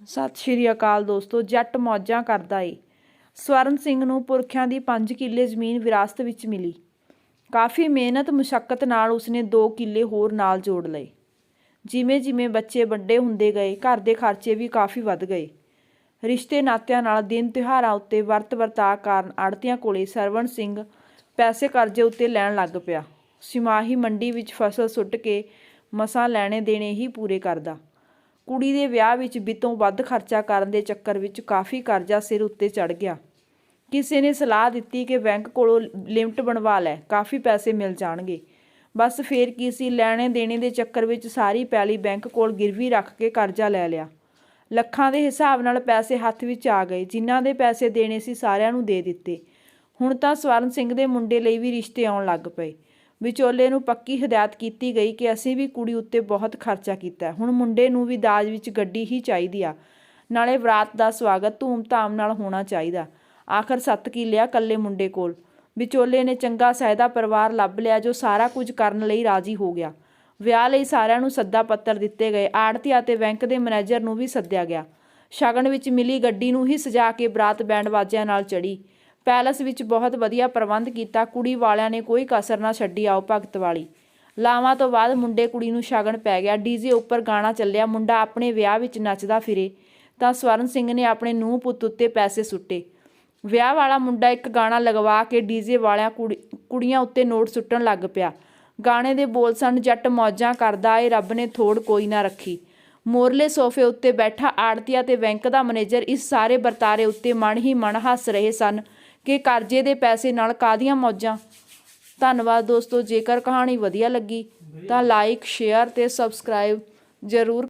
ਸਤਿ ਸ਼੍ਰੀ ਅਕਾਲ ਦੋਸਤੋ, ਜੱਟ ਮੌਜਾਂ ਕਰਦਾ ਏ। ਸਵਰਨ ਸਿੰਘ ਨੂੰ ਪੁਰਖਿਆਂ ਦੀ 5 ਕਿੱਲੇ ਜ਼ਮੀਨ ਵਿਰਾਸਤ ਵਿੱਚ ਮਿਲੀ। ਕਾਫੀ ਮਿਹਨਤ ਮੁਸ਼ਕਲ ਨਾਲ ਉਸਨੇ 2 ਕਿੱਲੇ ਹੋਰ ਨਾਲ ਜੋੜ ਲਏ। ਜਿਵੇਂ ਜਿਵੇਂ ਬੱਚੇ ਵੱਡੇ ਹੁੰਦੇ ਗਏ, ਘਰ ਦੇ ਖਰਚੇ ਵੀ ਕਾਫੀ ਵੱਧ ਗਏ। ਰਿਸ਼ਤੇ ਨਾਤਿਆਂ ਨਾਲ ਦਿਨ ਤਿਉਹਾਰਾਂ ਉੱਤੇ ਵਰਤ ਵਰਤਾ ਕਾਰਨ ਆੜਤੀਆਂ ਕੋਲੇ ਸਰਵਣ ਸਿੰਘ ਪੈਸੇ ਕਰਜ਼ੇ ਉੱਤੇ ਲੈਣ ਲੱਗ ਪਿਆ। ਸਿਮਾਹੀ ਮੰਡੀ ਵਿੱਚ ਫਸਲ ਸੁੱਟ ਕੇ ਮਸਾਂ ਲੈਣੇ ਦੇਣੇ ਹੀ ਪੂਰੇ ਕਰਦਾ। ਕੁੜੀ ਦੇ ਵਿਆਹ ਵਿੱਚ ਬਿਤੋਂ ਵੱਧ ਖਰਚਾ ਕਰਨ ਦੇ ਚੱਕਰ ਵਿੱਚ ਕਾਫੀ ਕਰਜ਼ਾ ਸਿਰ ਉੱਤੇ ਚੜ ਗਿਆ। ਕਿਸੇ ਨੇ ਸਲਾਹ ਦਿੱਤੀ ਕਿ ਬੈਂਕ ਕੋਲੋਂ ਲਿਮਟ ਬਣਵਾ ਲੈ, ਕਾਫੀ ਪੈਸੇ ਮਿਲ ਜਾਣਗੇ। ਬਸ ਫੇਰ ਕੀ ਸੀ, ਲੈਣੇ ਦੇਣੇ ਦੇ ਚੱਕਰ ਵਿੱਚ ਸਾਰੀ ਪੈਲੀ ਬੈਂਕ ਕੋਲ ਗਿਰਵੀ ਰੱਖ ਕੇ ਕਰਜ਼ਾ ਲੈ ਲਿਆ। ਲੱਖਾਂ ਦੇ ਹਿਸਾਬ ਨਾਲ ਪੈਸੇ ਹੱਥ ਵਿੱਚ ਆ ਗਏ, ਜਿਨ੍ਹਾਂ ਦੇ ਪੈਸੇ ਦੇਣੇ ਸੀ ਸਾਰਿਆਂ ਨੂੰ ਦੇ ਦਿੱਤੇ। ਹੁਣ ਤਾਂ ਸਵਰਨ ਸਿੰਘ ਦੇ ਮੁੰਡੇ ਲਈ ਵੀ ਰਿਸ਼ਤੇ ਆਉਣ ਲੱਗ ਪਏ। ਵਿਚੋਲੇ ਨੂੰ ਪੱਕੀ ਹਦਾਇਤ ਕੀਤੀ ਗਈ ਕਿ ਅਸੀਂ ਵੀ ਕੁੜੀ ਉੱਤੇ ਬਹੁਤ ਖਰਚਾ ਕੀਤਾ ਹੁਣ ਮੁੰਡੇ ਨੂੰ ਵੀ ਦਾਜ ਵਿੱਚ ਗੱਡੀ ਹੀ ਚਾਹੀਦੀ ਆ। ਨਾਲੇ ਬਰਾਤ ਦਾ ਸਵਾਗਤ ਧੂਮ-ਧਾਮ ਨਾਲ ਹੋਣਾ ਚਾਹੀਦਾ। ਆਖਰ ਸੱਤ ਕੀ ਲਿਆ ਕੱਲੇ ਮੁੰਡੇ ਕੋਲ? ਵਿਚੋਲੇ ਨੇ ਚੰਗਾ ਸਹਿਦਾ ਪਰਿਵਾਰ ਲੱਭ ਲਿਆ ਜੋ ਸਾਰਾ ਕੁਝ ਕਰਨ ਲਈ ਰਾਜ਼ੀ ਹੋ ਗਿਆ। ਵਿਆਹ ਲਈ ਸਾਰਿਆਂ ਨੂੰ ਸੱਦਾ ਪੱਤਰ ਦਿੱਤੇ ਗਏ। ਆੜਤੀ ਅਤੇ ਬੈਂਕ ਦੇ ਮੈਨੇਜਰ ਨੂੰ ਵੀ ਸੱਦਿਆ ਗਿਆ। ਸ਼ਗਨ ਵਿੱਚ ਮਿਲੀ ਗੱਡੀ ਨੂੰ ਹੀ ਸਜਾ ਕੇ ਬਰਾਤ ਬੈਂਡ ਵਾਜਿਆਂ ਨਾਲ ਚੜੀ ਪੈਲਸ ਵਿੱਚ ਬਹੁਤ ਵਧੀਆ ਪ੍ਰਬੰਧ ਕੀਤਾ। ਕੁੜੀ ਵਾਲਿਆਂ ਨੇ ਕੋਈ ਕਸਰ ਨਾ ਛੱਡੀ। ਆਓ ਭਗਤ ਵਾਲੀ। ਲਾਵਾਂ ਤੋਂ ਬਾਅਦ ਮੁੰਡੇ ਕੁੜੀ ਨੂੰ ਸ਼ਗਨ ਪੈ ਗਿਆ। ਡੀਜੇ ਉੱਪਰ ਗਾਣਾ ਚੱਲਿਆ। ਮੁੰਡਾ ਆਪਣੇ ਵਿਆਹ ਵਿੱਚ ਨੱਚਦਾ ਫਿਰੇ। ਤਾਂ ਸਵਰਨ ਸਿੰਘ ਨੇ ਆਪਣੇ ਨੂੰਹ ਪੁੱਤ ਉੱਤੇ ਪੈਸੇ ਸੁੱਟੇ। ਵਿਆਹ ਵਾਲਾ ਮੁੰਡਾ ਇੱਕ ਗਾਣਾ ਲਗਵਾ ਕੇ ਡੀਜੇ ਵਾਲਿਆਂ ਕੁੜੀ- ਕੁੜੀਆਂ ਉੱਤੇ ਨੋਟ ਸੁੱਟਣ ਲੱਗ ਪਿਆ। ਗਾਣੇ ਦੇ ਬੋਲ ਸਨ, ਜੱਟ ਮੌਜਾਂ ਕਰਦਾ ਏ, ਰੱਬ ਨੇ ਥੋੜ ਕੋਈ ਨਾ ਰੱਖੀ। ਮੋਰਲੇ ਸੋਫੇ ਉੱਤੇ ਬੈਠਾ ਆੜਤੀਆ ਤੇ ਬੈਂਕ ਦਾ ਮੈਨੇਜਰ ਇਸ ਸਾਰੇ ਵਰਤਾਰੇ ਉੱਤੇ ਮਨ ਹੀ ਮਨ ਹੱਸ ਰਹੇ ਸਨ। ਕਿ ਕਰਜ਼ੇ ਦੇ ਪੈਸੇ ਨਾਲ ਕਾਦੀਆਂ ਮੌਜਾਂ? ਧੰਨਵਾਦ ਦੋਸਤੋ, ਜੇਕਰ ਕਹਾਣੀ ਵਧੀਆ ਲੱਗੀ ਤਾਂ ਲਾਈਕ ਸ਼ੇਅਰ ਤੇ ਸਬਸਕ੍ਰਾਈਬ ਜ਼ਰੂਰ